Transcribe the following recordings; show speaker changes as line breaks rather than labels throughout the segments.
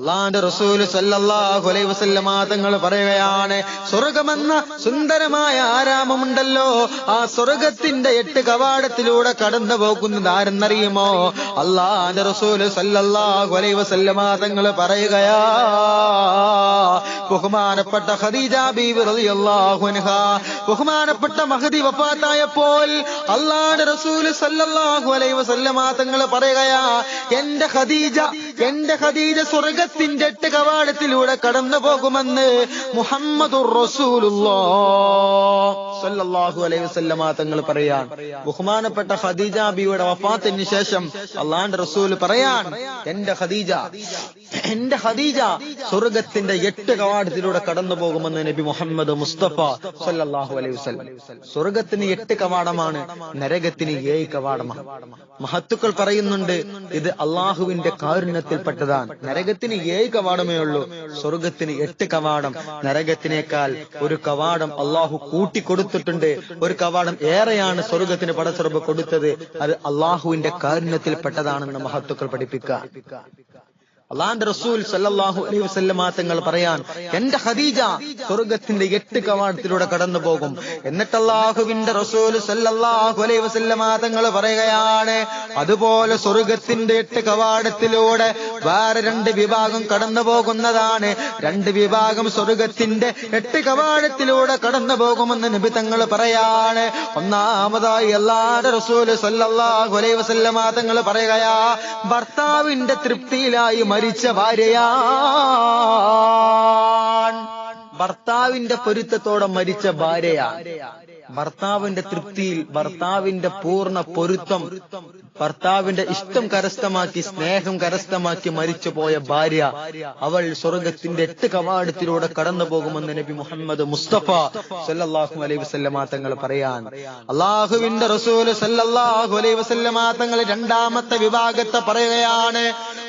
അള്ളാന്റെ റസൂൽ സല്ലല്ലാഹു അലൈഹി വസല്ലമ തങ്ങൾ പറയുകയാണ് സ്വർഗമെന്ന സുന്ദരമായ ആരാമമുണ്ടല്ലോ ആ സ്വർഗത്തിന്റെ എട്ട് കവാടത്തിലൂടെ കടന്നു പോകുന്നത് ആരെന്നറിയുമോ? അള്ളാന്റെ റസൂൽ സല്ലല്ലാഹു അലൈഹി വസല്ലമ തങ്ങൾ പറയുകയാ ബഹുമാനപ്പെട്ട ഖദീജ ബീവി റളിയല്ലാഹു ബഹുമാനപ്പെട്ട മഹദി വഫാത്തായപ്പോൾ അള്ളാന്റെ റസൂൽ സല്ലല്ലാഹു അലൈഹി വസല്ലമ തങ്ങൾ പറയുകയാ എന്റെ ഖദീജ എന്റെ ഖദീജ സ്വർഗത്തിന്റെ എട്ട് കവാടത്തിലൂടെ കടന്നു പോകുമെന്ന് റസൂലുള്ളാഹ് അലൈഹി വസല്ലമ തങ്ങൾ പറയാൻ. ബഹുമാനപ്പെട്ട ഖദീജ ബിയുടെ വഫാത്തിന് ശേഷം അള്ളാന്റെ റസൂൽ പറയാൻ. എന്റെ ഖദീജ എന്റെ ഹദീജ സ്വർഗത്തിന്റെ എട്ട് കവാടത്തിലൂടെ കടന്നു പോകുമെന്ന് നബി മുഹമ്മദ് മുസ്തഫ സല്ലാഹു അലൈഹി വസ്ലം സ്വർഗത്തിന് എട്ട് കവാടമാണ് നരകത്തിന് ഏഴ് കവാടമാണ്. മഹത്തുക്കൾ പറയുന്നുണ്ട് ഇത് അള്ളാഹുവിന്റെ കാരുണ്യത്തിൽപ്പെട്ടതാണ്. നരകത്തിന് ഏഴ് കവാടമേ ഉള്ളൂ സ്വർഗത്തിന് എട്ട് കവാടം. നരകത്തിനേക്കാൾ ഒരു കവാടം അള്ളാഹു കൂട്ടിക്കൊടുത്തിട്ടുണ്ട്. ഒരു കവാടം ഏറെയാണ് സ്വർഗത്തിന് പടച്ചുറപ്പ് കൊടുത്തത്. അത് അള്ളാഹുവിന്റെ കാരുണ്യത്തിൽപ്പെട്ടതാണെന്ന് മഹത്തുക്കൾ പഠിപ്പിക്കുക. അള്ളാന്റെ റസൂൽ സല്ലാഹു അലൈഹി വസല്ലമ തങ്ങൾ പറയാൻ എന്റെ ഖദീജ സ്വർഗത്തിന്റെ എട്ട് കവാടത്തിലൂടെ കടന്നു പോകും എന്നിട്ട് അള്ളാഹുവിന്റെ റസൂൽ സല്ലല്ലാഹു അലൈഹി വസല്ലമ തങ്ങൾ പറയുകയാണ് അതുപോലെ സ്വർഗത്തിന്റെ എട്ട് കവാടത്തിലൂടെ വേറെ രണ്ട് വിഭാഗം കടന്നു പോകുന്നതാണ് രണ്ട് വിഭാഗം സ്വർഗത്തിന്റെ എട്ട് കവാടത്തിലൂടെ കടന്നു പോകുമെന്ന് നബി തങ്ങൾ പറയാണ്. ഒന്നാമതായി എല്ലാരുടെ റസൂൽ സല്ലല്ലാഹു അലൈഹി വസല്ലമ തങ്ങൾ പറയുകയാ ഭർത്താവിന്റെ തൃപ്തിയിലായി മരിച്ച ഭാര്യയാൻ ഭർത്താവിന്റെ പൊരുത്തത്തോടെ മരിച്ച ഭാര്യയാണ് ഭർത്താവിന്റെ തൃപ്തിയിൽ ഭർത്താവിന്റെ പൂർണ പൊരുത്തം ഭർത്താവിന്റെ ഇഷ്ടം കരസ്ഥമാക്കി സ്നേഹം കരസ്ഥമാക്കി മരിച്ചു പോയ ഭാര്യ അവൾ സ്വർഗത്തിന്റെ എട്ട് കവാടത്തിലൂടെ കടന്നു പോകുമെന്ന് നബി മുഹമ്മദ് മുസ്തഫ സല്ലാഹു അലൈഹി വസല്ലമ തങ്ങൾ പറയാൻ. അള്ളാഹുവിന്റെ റസൂൽ സല്ലാഹു അലൈഹി വസല്ലമ തങ്ങൾ രണ്ടാമത്തെ വിഭാഗത്തെ പറയുകയാണ്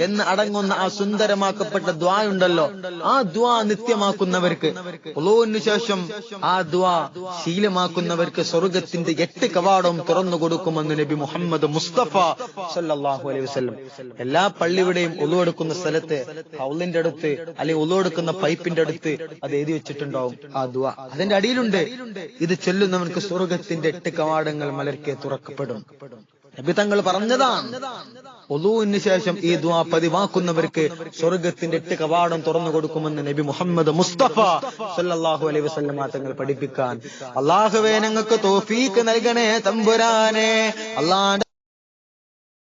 എന്ന് അടങ്ങുന്ന ആ സുന്ദരമാക്കപ്പെട്ട ദ്വാ ഉണ്ടല്ലോ ആ ദ്വാ നിത്യമാക്കുന്നവർക്ക്. ഉളവിന് ശേഷം ആ ദ്വാ ശീലമാക്കുന്നവർക്ക് സ്വർഗത്തിന്റെ എട്ട് കവാടവും തുറന്നു കൊടുക്കുമെന്ന് നബി മുഹമ്മദ് മുസ്തഫ സല്ലല്ലാഹു അലൈഹി വസ്ലം എല്ലാ പള്ളിയുടെയും ഉളുവെടുക്കുന്ന സ്ഥലത്ത് ഹൗലിന്റെ അടുത്ത് അല്ലെങ്കിൽ ഉളുവെടുക്കുന്ന പൈപ്പിന്റെ അടുത്ത് അത് എഴുതി വെച്ചിട്ടുണ്ടാവും ആ ദ്വാ. അതിന്റെ അടിയിലുണ്ട്. ഇത് ചൊല്ലുന്നവർക്ക് സ്വർഗത്തിന്റെ എട്ട് കവാടങ്ങൾ മലർക്കെ തുറക്കപ്പെടും. നബി തങ്ങൾ പറഞ്ഞതാണ്. ഒലൂവിന് ശേഷം ഈ ദ്വാ പതിവാക്കുന്നവർക്ക് സ്വർഗത്തിന്റെ എട്ട് കവാടം തുറന്നു കൊടുക്കുമെന്ന് നബി മുഹമ്മദ് മുസ്തഫ സല്ലല്ലാഹു അലൈഹി വസല്ലമ തങ്ങൾ പഠിപ്പിക്കാൻ. അള്ളാഹുവേ ഞങ്ങൾക്ക് തോഫീക്ക് നൽകണേ തമ്പുരാനെ. അള്ളാഹ്